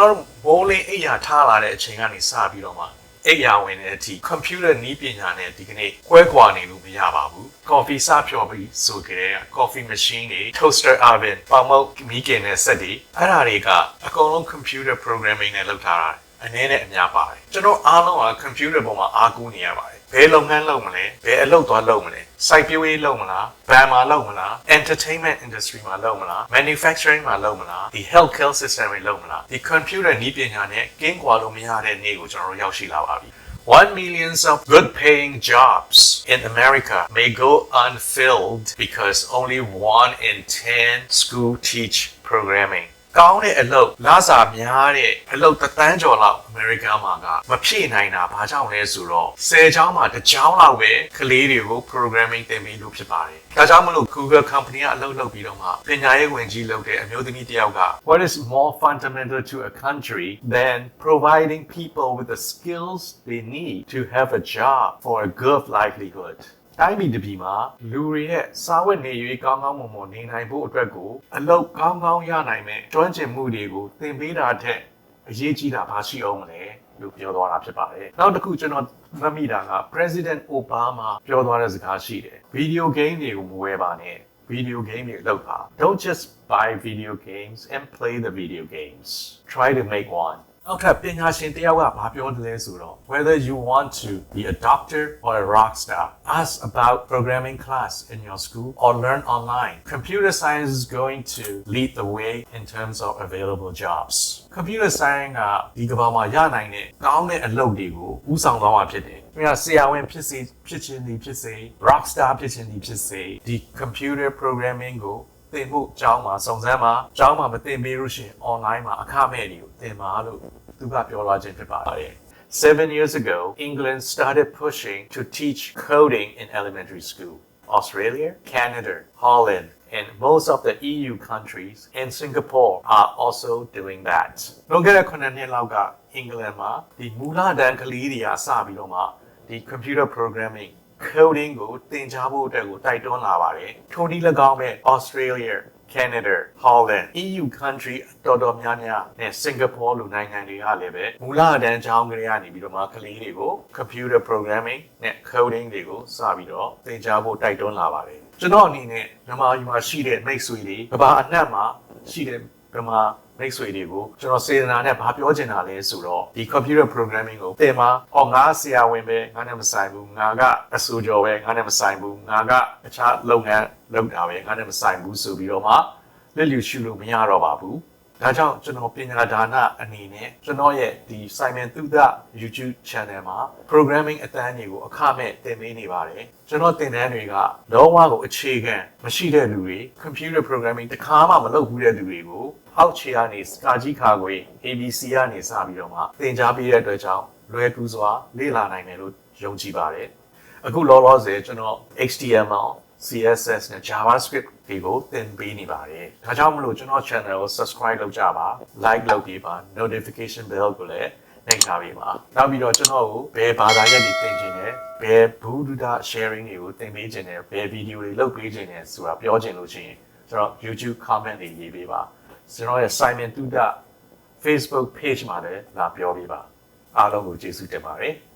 ကျွန်တော်ဘိုးလေးအိယာထားလာတဲ့အချိန်ကနေစပြီးတော့မှအိယာဝင်တဲ့အထိ computer နည်းပညာနဲ့ဒီကနေ့ကွဲကွာနေလို့မရပါဘူး coffee စဖြော်ပြီးဆိုကြတဲ့ coffee machine တွေ toaster oven ပေါင်မုတ်မီးကင်တဲ့စက်တွေအဲ့ဒါတွေကအကုန်လုံး computer programming နဲ့လုပ်ထားတာ အနေနဲ့အများပါတယ်ကျွန်တော်အားလုံးက computer ပေါ်မှာအားကိုးနေရပါတယ်ဘယ်လုပ်ငန်းလုပ်မလဲဘယ်အလုပ်သွားလုပ်မလဲစိုက်ပျိုးရေးလုပ်မလားဘဏ်မှာလုပ်မလား entertainment industry မှာလုပ်မလား manufacturing မှာလုပ်မလားဒီ healthcare system တွေလုပ်မလားဒီ computer နည်းပညာနဲ့ကင်းကွာလို့မရတဲ့နေ့ကိုကျွန်တော်တို့ရောက်ရှိလာပါပြီ One millions of good paying jobs in America may go unfilled because only one in 10 school teach programming. ကောင်းတဲ့အလုပ်လစာများတဲ့အလုပ်တစ်တန်းကျော်လောက်အမေရိကန်မှာကမဖြည့်နိုင်တာဘာကြောင့်လဲဆိုတော့10ကျောင်းမှာတစ်ကျောင်းလောက်ပဲကလေးတွေကို programming သင်ပေးလို့ဖြစ်ပါတယ်။ဒါကြောင့်မလို့ Google company ကအလုပ်လုပ်ပြီးတော့မှပညာရေးဝန်ကြီးလုပ်တဲ့အမျိုးသမီးတစ်ယောက်က What is more fundamental to a country than providing people with the skills they need to have a job for a good livelihood? တိုင်းပြည်တစ်ပြည်မှာလူတွေရဲ့စားဝတ်နေရေးကောင်းကောင်းမွန်မွန်နေနိုင်ဖို့အတွက်ကိုအလုပ်ကောင်းကောင်းရနိုင်မဲ့ကျွမ်းကျင်မှုတွေကိုသင်ပေးတာထက်အရေးကြီးတာဘာရှိအောင်မလဲလို့ပြောသွားတာဖြစ်ပါတယ်။နောက်တစ်ခုကျွန်တော်မှတ်မိတာက President Obama ပြောသွားတဲ့စကားရှိတယ်။ Video game တွေကိုမဝယ်ပါနဲ့ video game တွေလုပ်ပါ Don't just buy video games and play the video games try to make one နောက်ထပ်ပညာရှင်တယောက်ကဘာပြောတယ်လဲဆိုတော့ whether you want to be a doctor or a rock star ask about programming class in your school or learn online computer science is going to lead the way in terms of available jobs computer science ကဒီကမ္ဘာမှာရနိုင်တဲ့ကောင်းတဲ့အလုပ်တွေကိုဦးဆောင်သွားမှာဖြစ်တယ်။ဒါဆရာဝန်ဖြစ်စေဖြစ်ချင်းဒီဖြစ်စေ rock star ဖြစ်ချင်းဒီဖြစ်စေဒီ computer programming ကို သင်ဖို့ကျောင်းမှာစုံစမ်းမှာကျောင်းမှာမသင်ပေးလို့ရှိရင် online မှာအခမဲ့တွေကိုသင်ပါလို့သူကပြောလာခြင်းဖြစ်ပါတယ်။ Seven years ago, England started pushing to teach coding in elementary school. Australia, Canada, Holland, and most of the EU countries and Singapore are also doing that. လွန်ခဲ့တဲ့9နှစ်လောက်က England မှာဒီမူလတန်းကလေးတွေကစပြီးတော့မှဒီ computer programming coding ကိုသင်ကြားဖို့အတွက်ကိုတိုက်တွန်းလာပါတယ်။ထိုနည်း၎င်းပဲ Australia Canada, Holland, EU country တော်တော်များများနဲ့ Singapore လိုနိုင်ငံတွေကလည်းပဲမူလတန်းကျောင်းကလေးကနေပြီးတော့မှကလေးတွေကို computer programming နဲ့ coding တွေကိုစပြီးတော့သင်ကြားဖို့တိုက်တွန်းလာပါတယ်။ကျွန်တော်အနေနဲ့မြန်မာပြည်မှာရှိတဲ့မိတ်ဆွေတွေကမ္ဘာအနှံ့မှာရှိတဲ့ မြန်မာမိတ်ဆွေတွေကိုကျွန်တော်စေတနာနဲ့ဘာပြောချင်တာလဲဆိုတော့ဒီ computer programming ကိုသင်မှာအော်ငါဆရာဝန်ပဲငါနဲ့မဆိုင်ဘူးငါကအဆိုကျော်ပဲငါနဲ့မဆိုင်ဘူးငါကအခြားလုပ်ငန်းလုပ်တာပဲငါနဲ့မဆိုင်ဘူးဆိုပြီးတော့မှလက်လျူရှုလို့မရတော့ပါဘူး ဒါကြောင့်ကျွန်တော်ပညာဒါနအနေနဲ့ကျွန်တော်ရဲ့ဒီ Simon သုဒ YouTube channel မှာ programming အတန်းတွေကိုအခမဲ့သင်ပေးနေပါတယ်ကျွန်တော်သင်တန်းတွေကလောကကိုအခြေခံမရှိတဲ့လူတွေ computer programming တခါမှမလုပ်ဘူးတဲ့လူတွေကိုအောက်ခြေကနေစကာကြီးခါခွေ ABC ကနေစပြီးတော့မှသင်ကြားပေးတဲ့အတွက်ကြောင့်လွယ်ကူစွာလေ့လာနိုင်တယ်လို့ယုံကြည်ပါတယ်အခုလောလောဆယ်ကျွန်တော် HTML CSS နဲ့ JavaScript တွေကိုသင်ပေးနေပါတယ်။ဒါကြောင့်မလို့ကျွန်တော် channel ကို subscribe လုပ်ကြပါ like လုပ်ပေးပါ notification bell ကိုလည်းနှိပ်ထားပေးပါ။နောက်ပြီးတော့ကျွန်တော်ကိုဘယ်ဘာသာရပ်တွေသင်ခြင်းနဲ့ဘယ်ဘူဒ္ဓ sharing တွေကိုသင်ပေးခြင်းနဲ့ဘယ် video တွေလုပ်ပေးခြင်းနဲ့ဆိုတာပြောခြင်းလို့ရှိရင်ကျွန်တော် YouTube comment တွေရေးပေးပါ။ကျွန်တော်ရဲ့ Simon Tuda Facebook page မှာလည်းလာပြောပေးပါ။အားလုံးကိုကျေးဇူးတင်ပါတယ်။